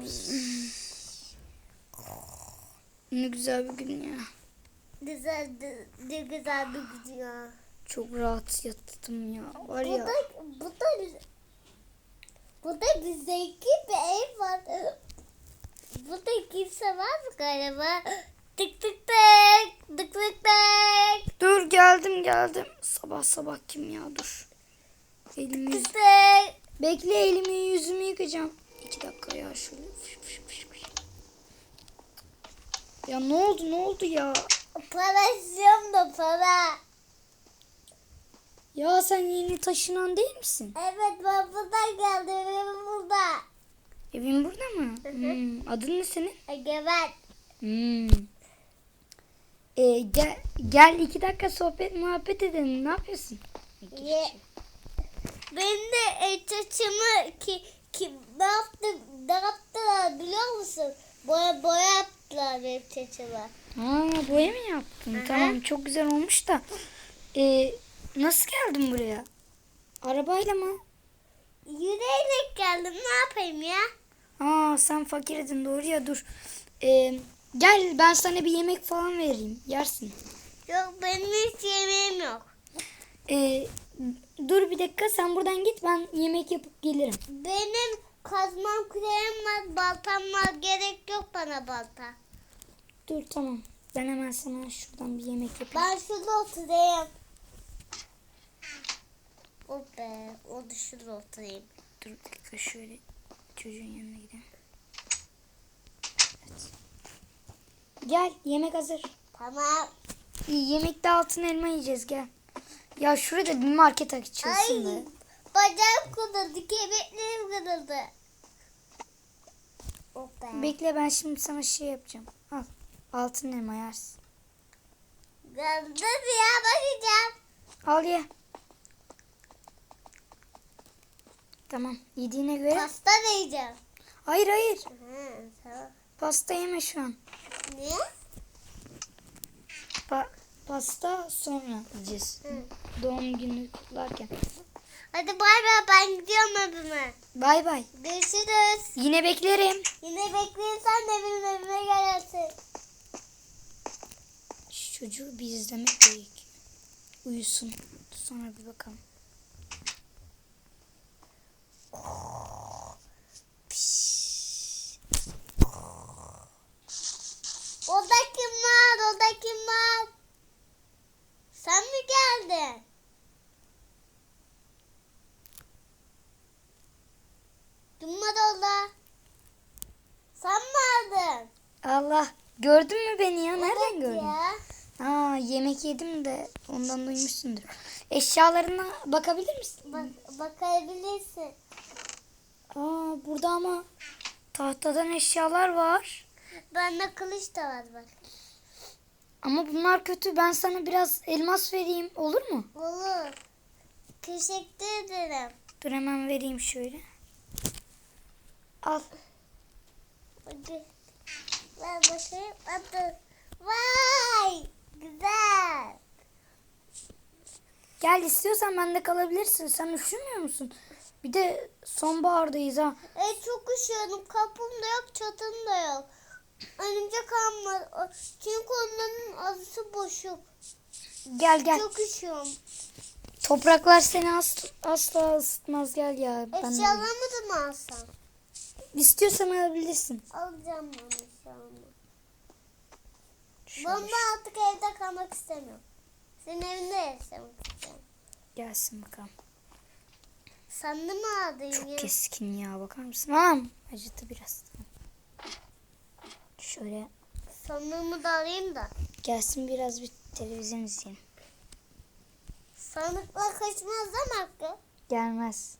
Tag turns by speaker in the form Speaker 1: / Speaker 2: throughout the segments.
Speaker 1: ya. Ne güzel bir gün ya.
Speaker 2: Güzel, de güzel bir gün ya.
Speaker 1: Çok rahat yattım ya. Var
Speaker 2: Bu
Speaker 1: ya.
Speaker 2: da, bu da güzel. Bu da güzelki bir ev var. Burada kimse var mı galiba? Tık tık tık. Tık tık tık.
Speaker 1: Dur geldim geldim. Sabah sabah kim ya dur. Elimi.
Speaker 2: Tık tık.
Speaker 1: Bekle elimi yüzümü yıkayacağım. İki dakika ya şöyle. Ya ne oldu ne oldu ya?
Speaker 2: Para istiyorum da para.
Speaker 1: Ya sen yeni taşınan değil misin?
Speaker 2: Evet ben buradan geldim. Evim burada.
Speaker 1: Evin burada mı?
Speaker 2: Hı hı.
Speaker 1: Hmm, Adın ne senin?
Speaker 2: Evet.
Speaker 1: Hmm. Ee, gel, gel iki dakika sohbet muhabbet edelim. Ne yapıyorsun?
Speaker 2: Ye. Ben de e, saçımı ki, ki ne yaptı ne yaptılar biliyor musun? Boya boya yaptılar benim saçıma.
Speaker 1: Aa, boya mı yaptın?
Speaker 2: Hı hı.
Speaker 1: Tamam çok güzel olmuş da. Ee, nasıl geldin buraya? Arabayla mı?
Speaker 2: Yürüyerek geldim ne yapayım ya?
Speaker 1: Aa sen fakirdin doğru ya dur. Ee, gel ben sana bir yemek falan vereyim. Yersin.
Speaker 2: Yok benim hiç yemeğim yok.
Speaker 1: Ee, dur bir dakika sen buradan git ben yemek yapıp gelirim.
Speaker 2: Benim kazmam küreğim var, baltam var. Gerek yok bana balta.
Speaker 1: Dur tamam. Ben hemen sana şuradan bir yemek yapayım.
Speaker 2: Ben şurada oturayım. Oh be, o da şurada oturayım.
Speaker 1: Dur bir dakika şöyle çocuğun yanına gidelim. Evet. Gel yemek hazır.
Speaker 2: Tamam.
Speaker 1: İyi, yemekte altın elma yiyeceğiz gel. Ya şurada bir market
Speaker 2: Ay,
Speaker 1: açılsın da.
Speaker 2: bacağım kırıldı, kemiklerim kırıldı. Oh be.
Speaker 1: Bekle ben şimdi sana şey yapacağım. Al altın elma yersin.
Speaker 2: Kırıldı ya bakacağım.
Speaker 1: Al ye. Tamam yediğine göre.
Speaker 2: Pasta da yiyeceğim.
Speaker 1: Hayır hayır
Speaker 2: Hı, tamam.
Speaker 1: pasta yeme şu an.
Speaker 2: Niye?
Speaker 1: Pa- pasta sonra yiyeceğiz.
Speaker 2: Hı.
Speaker 1: Doğum günü kutlarken.
Speaker 2: Hadi bay bay ben gidiyorum evime.
Speaker 1: Bay bay.
Speaker 2: Görüşürüz.
Speaker 1: Yine beklerim.
Speaker 2: Yine beklersen de benim evime gelirsin.
Speaker 1: Şu çocuğu bir izlemek gerek. Uyusun. Sonra bir bakalım.
Speaker 2: Orada kim var? Orada kim var? Sen mi geldin? Dumma orada. Sen mi aldın?
Speaker 1: Allah gördün mü beni ya? Nereden
Speaker 2: Evet
Speaker 1: gördün?
Speaker 2: Ya.
Speaker 1: Aa yemek yedim de ondan duymuşsundur. Eşyalarına bakabilir misin?
Speaker 2: Bak, bakabilirsin.
Speaker 1: Aa burada ama tahtadan eşyalar var.
Speaker 2: Bende kılıç da var bak.
Speaker 1: Ama bunlar kötü. Ben sana biraz elmas vereyim. Olur mu?
Speaker 2: Olur. Teşekkür ederim.
Speaker 1: Dur hemen vereyim şöyle. Al.
Speaker 2: Hadi. Ver bakayım. Hadi. Vay. Güzel.
Speaker 1: Gel istiyorsan bende kalabilirsin. Sen üşümüyor musun? Bir de sonbahardayız ha.
Speaker 2: E çok üşüyorum. Kapım da yok, çatım da yok. Önümce kalmadı. O- Çünkü onların azısı boşuk.
Speaker 1: Gel gel.
Speaker 2: Çok üşüyorum.
Speaker 1: Topraklar seni as- asla ısıtmaz. Gel ya. Ben
Speaker 2: Eşyalarımı da mı alsam?
Speaker 1: İstiyorsan alabilirsin.
Speaker 2: Alacağım ben Ben de artık evde kalmak istemiyorum. Senin evinde yaşamak istiyorum.
Speaker 1: gelsin bakalım.
Speaker 2: Sen de mi aldın
Speaker 1: Çok
Speaker 2: ya?
Speaker 1: keskin ya bakar mısın? Anam acıdı biraz. Şöyle
Speaker 2: Sanığımı da alayım da.
Speaker 1: gelsin biraz bir televizyon izleyelim.
Speaker 2: Sanıkla kaçmaz mi Hakkı?
Speaker 1: Gelmez.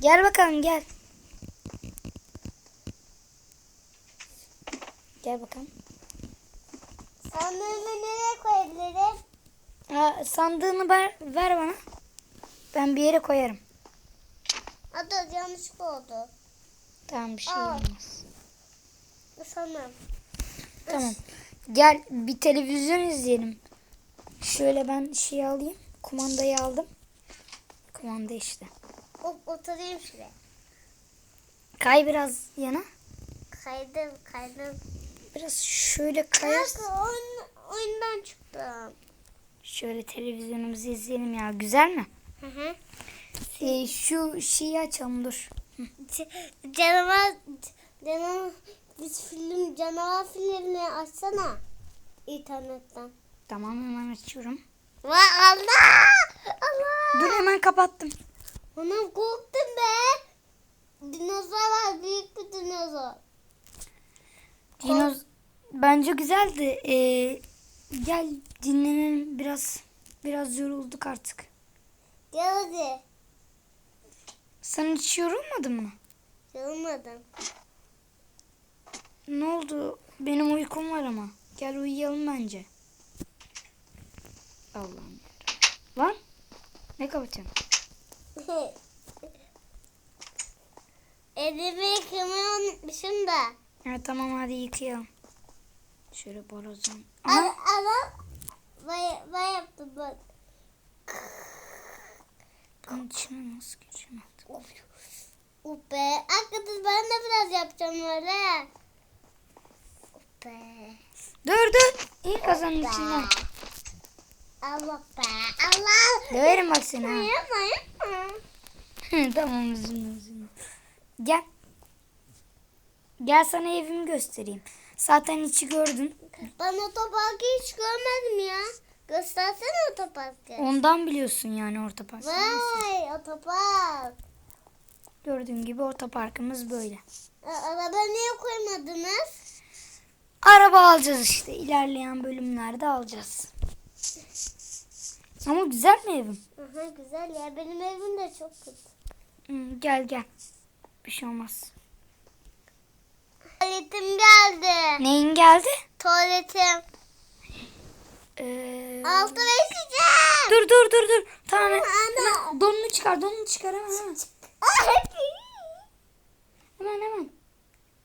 Speaker 1: Gel bakalım gel. Gel bakalım.
Speaker 2: Sandığımı nereye koyabilirim?
Speaker 1: Ha, sandığını ver, ver bana. Ben bir yere koyarım.
Speaker 2: Adı yanlışlıkla oldu.
Speaker 1: Tamam bir şey
Speaker 2: Aa.
Speaker 1: olmaz.
Speaker 2: Sanırım.
Speaker 1: Tamam. Gel bir televizyon izleyelim. Şöyle ben şey alayım. Kumandayı aldım. Kumanda işte.
Speaker 2: O, oturayım şuraya.
Speaker 1: Kay biraz yana.
Speaker 2: Kaydım kaydım.
Speaker 1: Biraz şöyle kayarsan.
Speaker 2: Kanka oyun, oyundan çıktım.
Speaker 1: Şöyle televizyonumuzu izleyelim ya. Güzel mi?
Speaker 2: Hı hı.
Speaker 1: Ee, şu şeyi açalım dur.
Speaker 2: Canavar canavar biz film canavar filmini açsana internetten.
Speaker 1: Tamam hemen açıyorum.
Speaker 2: Vay Allah! Allah!
Speaker 1: Dur hemen kapattım.
Speaker 2: Anam korktum be. Dinozor var büyük bir dinozor.
Speaker 1: Dinoz bence güzeldi. Ee, gel dinlenelim biraz. Biraz yorulduk artık.
Speaker 2: Gel hadi.
Speaker 1: Sen hiç yorulmadın mı?
Speaker 2: Yorulmadım.
Speaker 1: Ne oldu? Benim uykum var ama. Gel uyuyalım bence. Allah'ım. Lan? Ne kapatıyorsun?
Speaker 2: Elimi yıkamayı unutmuşum da.
Speaker 1: Ha, tamam hadi yıkayalım. Şöyle borazan.
Speaker 2: Al, al. Vay, vay yaptım bak.
Speaker 1: Bunun içine nasıl geçiyor?
Speaker 2: Uh be. Hakikaten ben de biraz yapacağım öyle. Uh be.
Speaker 1: Dur dur. İyi kazanın içinden.
Speaker 2: Allah be. Allah.
Speaker 1: Döverim bak seni ha.
Speaker 2: Yapma yapma.
Speaker 1: tamam üzülme üzülme. Gel. Gel sana evimi göstereyim. Zaten içi gördün.
Speaker 2: Ben otoparkı hiç görmedim ya. Göstersene otoparkı.
Speaker 1: Ondan biliyorsun yani orta park.
Speaker 2: Vay otopark.
Speaker 1: Gördüğün gibi orta parkımız böyle.
Speaker 2: A- Araba niye koymadınız?
Speaker 1: Araba alacağız işte. İlerleyen bölümlerde alacağız. Ama güzel mi evim?
Speaker 2: Aha güzel ya. Benim evim de çok kötü.
Speaker 1: Hı, gel gel. Bir şey olmaz.
Speaker 2: Tuvaletim geldi.
Speaker 1: Neyin geldi?
Speaker 2: Tuvaletim.
Speaker 1: Ee,
Speaker 2: Altı içeceğim.
Speaker 1: dur dur dur dur. Tamam. hemen- donunu çıkar. Donunu çıkar hemen hemen. Hemen hemen.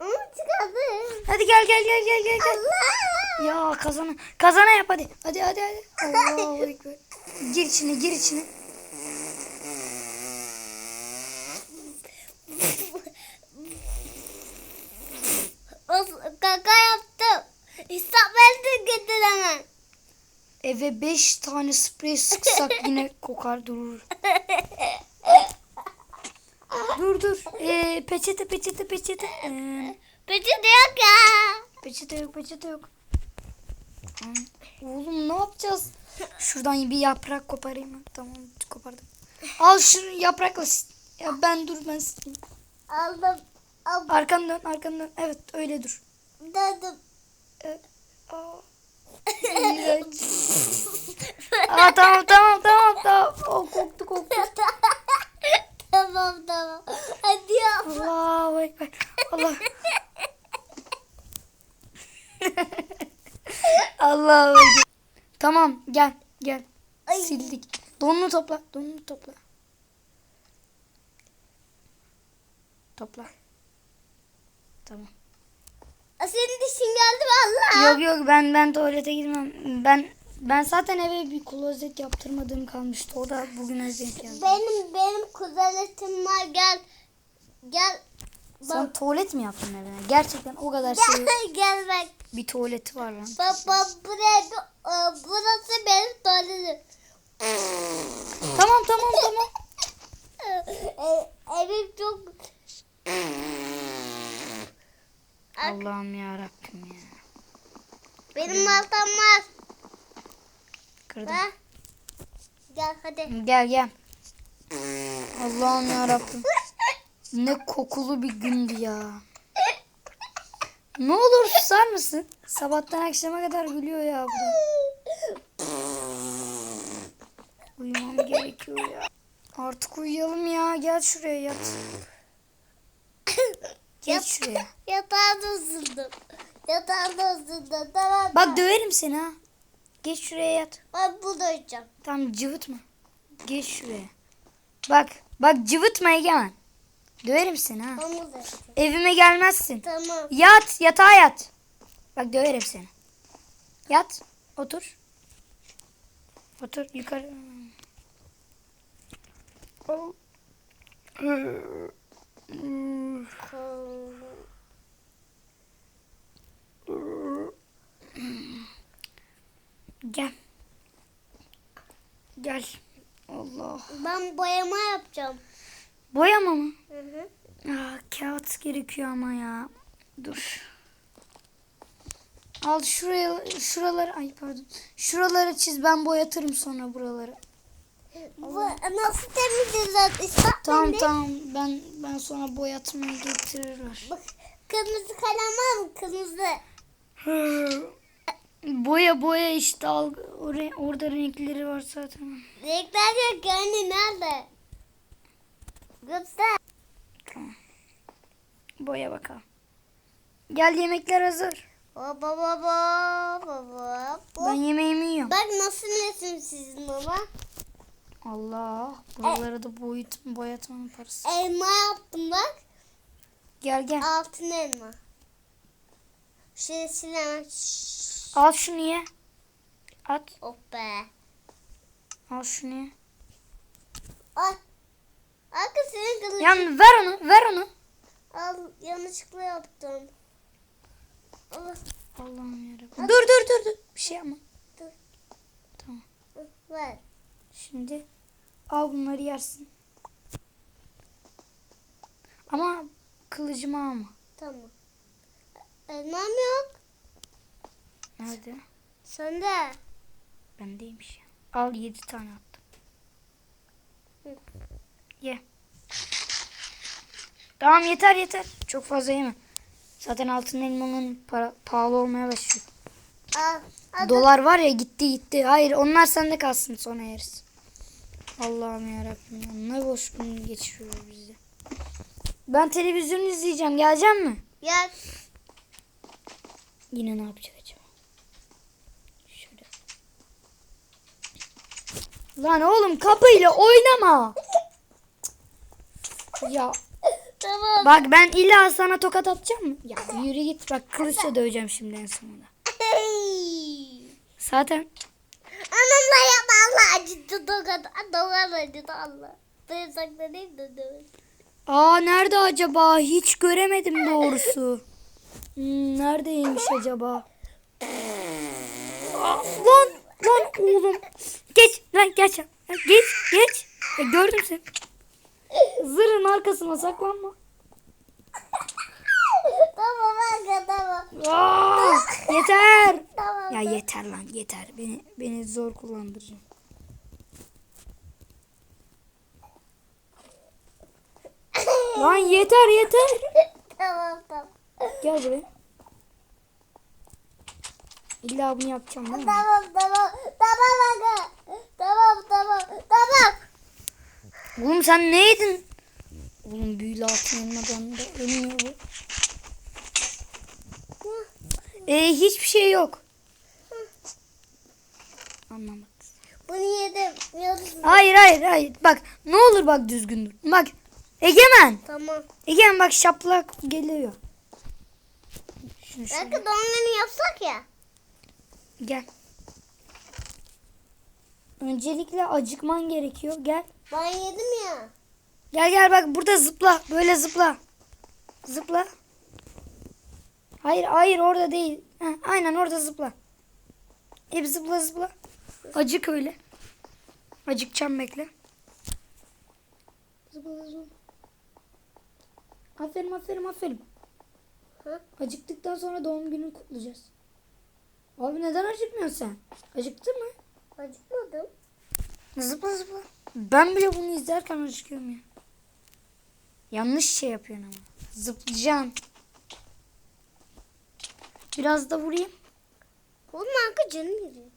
Speaker 2: Onu çıkardım.
Speaker 1: Hadi gel gel gel gel gel. gel.
Speaker 2: Allah.
Speaker 1: Ya kazana. Kazana yap hadi. Hadi hadi hadi. Allahu ekber. Gir içine gir içine.
Speaker 2: Kaka yaptım. İstahbeldi getir hemen.
Speaker 1: Eve 5 tane sprey sıksak yine kokar durur. dur dur. Ee, peçete peçete peçete. Ee,
Speaker 2: Peçete yok ya.
Speaker 1: peçete yok peçete yok. Tamam. Oğlum ne yapacağız? Şuradan bir yaprak koparayım. ben. Tamam kopardım. Al şunu yaprakla. Ya ben dur ben sileyim.
Speaker 2: Aldım. Aldım.
Speaker 1: Arkanı dön arkanı dön. Evet öyle dur. Evet. Aa. Tamam tamam tamam tamam. O koktu koktu.
Speaker 2: tamam tamam. Hadi yap.
Speaker 1: Allahu ekber. Allah. Allahu ekber. Tamam gel gel.
Speaker 2: Ay.
Speaker 1: Sildik. Donunu topla. Donunu topla. Topla. Tamam.
Speaker 2: Dişin geldi valla.
Speaker 1: Yok yok ben ben tuvalete gitmem. Ben ben zaten eve bir klozet yaptırmadığım kalmıştı. O da bugün denk geldi.
Speaker 2: Benim benim kuzaletim var gel. Gel.
Speaker 1: Sen tuvalet mi yaptın evine? Gerçekten o kadar şey
Speaker 2: Gel gel bak.
Speaker 1: bir tuvaleti var lan.
Speaker 2: Baba buraya bir, e, burası benim tuvaletim.
Speaker 1: Tamam tamam tamam.
Speaker 2: E, evim çok
Speaker 1: Allah'ım ya Rabbim ya.
Speaker 2: benim baltam var.
Speaker 1: Kırdım.
Speaker 2: Ha? Gel hadi.
Speaker 1: Gel gel. Allah'ım ya Rabbim. Ne kokulu bir gündü ya. Ne olur susar mısın? Sabahtan akşama kadar gülüyor ya bu. Uyumam gerekiyor ya. Artık uyuyalım ya. Gel şuraya yat. Geç şuraya.
Speaker 2: Yatağında ısındım. Yatağında ısındım. Tamam.
Speaker 1: Bak döverim seni ha. Geç şuraya yat.
Speaker 2: Ben burada uyuyacağım.
Speaker 1: Tamam cıvıtma. Geç şuraya. Bak. Bak cıvıtma Egemen. Döverim seni ha.
Speaker 2: Ben burada uyuyacağım.
Speaker 1: Evime gelmezsin.
Speaker 2: Tamam.
Speaker 1: Yat. Yatağa yat. Bak döverim seni. Yat. Otur. Otur yukarı. Gel. Gel. Allah.
Speaker 2: Ben boyama yapacağım.
Speaker 1: Boyama mı?
Speaker 2: Hı hı.
Speaker 1: Ah, kağıt gerekiyor ama ya. Dur. Al şuraya şuraları ay pardon. Şuraları çiz ben boyatırım sonra buraları.
Speaker 2: Bu nasıl temizleyeceğiz İspat
Speaker 1: Tamam
Speaker 2: bende?
Speaker 1: tamam ben ben sonra boyatmaya getirirler.
Speaker 2: Bak kırmızı kalem var mı? Kırmızı.
Speaker 1: boya boya işte al oraya orada renkleri var zaten.
Speaker 2: Renkler yok yani nerede? Göster.
Speaker 1: Tamam. Boya bakalım. Gel yemekler hazır.
Speaker 2: Baba baba baba.
Speaker 1: Ben yemeğimi yiyorum.
Speaker 2: Bak nasıl resim sizin baba?
Speaker 1: Allah buraları da boyut boyatmanın parası.
Speaker 2: Elma yaptım bak.
Speaker 1: Gel gel.
Speaker 2: Altın elma. Şöyle silemem.
Speaker 1: Al şunu ye. At.
Speaker 2: Oh be.
Speaker 1: Al şunu ye.
Speaker 2: Al. Arka senin kılıcın.
Speaker 1: Yan ver onu, ver onu.
Speaker 2: Al yanlışlıkla yaptım. Al.
Speaker 1: Allah'ım yarabbim. Dur dur dur dur. Bir şey yapma.
Speaker 2: Ver.
Speaker 1: Şimdi al bunları yersin. Ama kılıcımı alma.
Speaker 2: Tamam. Elmam yok.
Speaker 1: Nerede?
Speaker 2: Sende.
Speaker 1: Bendeymiş. Al yedi tane attım.
Speaker 2: Hı.
Speaker 1: Ye. Tamam yeter yeter. Çok fazla yeme. Zaten altın elmanın para, pahalı olmaya başlıyor.
Speaker 2: Al.
Speaker 1: Dolar var ya gitti gitti. Hayır onlar sende kalsın sonra yeriz. Allah'ım yarabbim ya. Ne boş gün geçiriyor bizi. Ben televizyon izleyeceğim. Gelecek mi?
Speaker 2: Gel.
Speaker 1: Yine ne yapacak acaba? Şöyle. Lan oğlum kapıyla oynama. Ya
Speaker 2: Tamam.
Speaker 1: bak ben illa sana tokat atacağım mı? Ya yürü git bak kılıçla döveceğim şimdi en sonunda. Zaten
Speaker 2: Anamla Allah acıdı dokan. Dokan acıdı Allah. Ben saklanayım da dövün.
Speaker 1: Aa nerede acaba? Hiç göremedim doğrusu. Hmm, neredeymiş acaba? Aa, lan lan oğlum. Geç lan geç. Geç geç. Ya, gördüm seni. Zırhın arkasına saklanma.
Speaker 2: tamam Arka tamam.
Speaker 1: Aa, yeter.
Speaker 2: Tamam.
Speaker 1: Ya yeter lan yeter. Beni beni zor kullandıracaksın. Lan yeter yeter.
Speaker 2: tamam tamam.
Speaker 1: Gel buraya. İlla bunu yapacağım?
Speaker 2: Tamam tamam. Tamam Arka. Tamam tamam. Tamam.
Speaker 1: Oğlum sen ne yedin? Oğlum büyülü altın elmadan da ölmüyor bu. Ee, hiçbir şey yok. Anlamadım.
Speaker 2: Bunu yedim.
Speaker 1: Hayır hayır hayır. Bak ne olur bak düzgün dur. Bak Egemen.
Speaker 2: Tamam.
Speaker 1: Egemen bak şaplak geliyor. Şunu şöyle.
Speaker 2: Belki doğum yapsak ya.
Speaker 1: Gel. Öncelikle acıkman gerekiyor. Gel.
Speaker 2: Ben yedim ya.
Speaker 1: Gel gel bak burada zıpla. Böyle zıpla. Zıpla. Hayır hayır orada değil. Heh, aynen orada zıpla. Hep zıpla zıpla. Acık öyle. Acıkacağım bekle. Zıpla zıpla. Aferin aferin aferin.
Speaker 2: Hı?
Speaker 1: Acıktıktan sonra doğum gününü kutlayacağız. Abi neden acıkmıyorsun sen? Acıktın mı?
Speaker 2: Acıkmadım.
Speaker 1: Zıpla zıpla. Ben bile bunu izlerken acıkıyorum ya. Yanlış şey yapıyorsun ama. Zıplayacaksın. Biraz da vurayım.
Speaker 2: Oğlum arka canım yedi.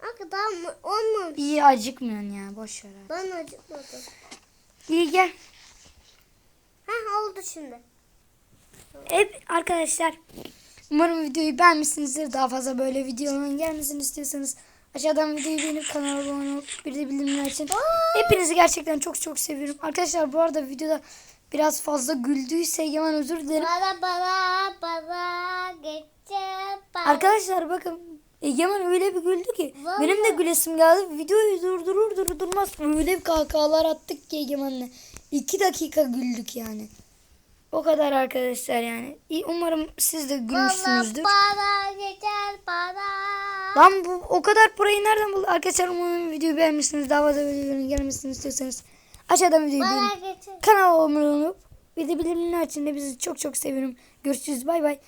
Speaker 2: Arka daha mı? Olmamış.
Speaker 1: İyi acıkmıyorsun ya. Boş ver. abi.
Speaker 2: Ben acıkmadım.
Speaker 1: İyi gel.
Speaker 2: Heh oldu şimdi.
Speaker 1: Hep arkadaşlar. Umarım videoyu beğenmişsinizdir. Daha fazla böyle videoların gelmesini istiyorsanız aşağıdan videoyu beğenip kanala abone olup bir de bildirimler için. Hepinizi gerçekten çok çok seviyorum. Arkadaşlar bu arada videoda biraz fazla güldüyse Egemen özür dilerim.
Speaker 2: Bara bara bara geçe bara.
Speaker 1: Arkadaşlar bakın Egemen öyle bir güldü ki
Speaker 2: Vallahi.
Speaker 1: benim de gülesim geldi. Videoyu durdurur durdurmaz öyle bir kahkahalar attık ki Egemen'le. İki dakika güldük yani. O kadar arkadaşlar yani. Umarım siz de
Speaker 2: Bana
Speaker 1: gülmüşsünüzdür.
Speaker 2: para geçer para.
Speaker 1: Lan bu o kadar parayı nereden buldu? Arkadaşlar umarım videoyu beğenmişsiniz. Daha fazla videoların gelmesini istiyorsanız aşağıdan videoyu
Speaker 2: geçer.
Speaker 1: kanala abone olup bir de bildirimler açın da bizi çok çok seviyorum. Görüşürüz bay bay.